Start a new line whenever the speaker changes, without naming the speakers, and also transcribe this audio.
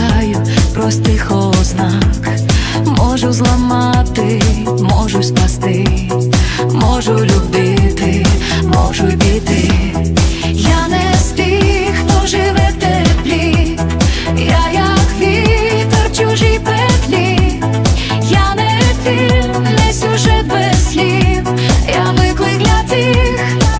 шукаю простих ознак, можу зламати, можу спасти, можу любити, можу піти. Я не з тих, хто живе в теплі, я як вітер в чужій петлі, я не фільм, не сюжет без слів, я виклик для тих.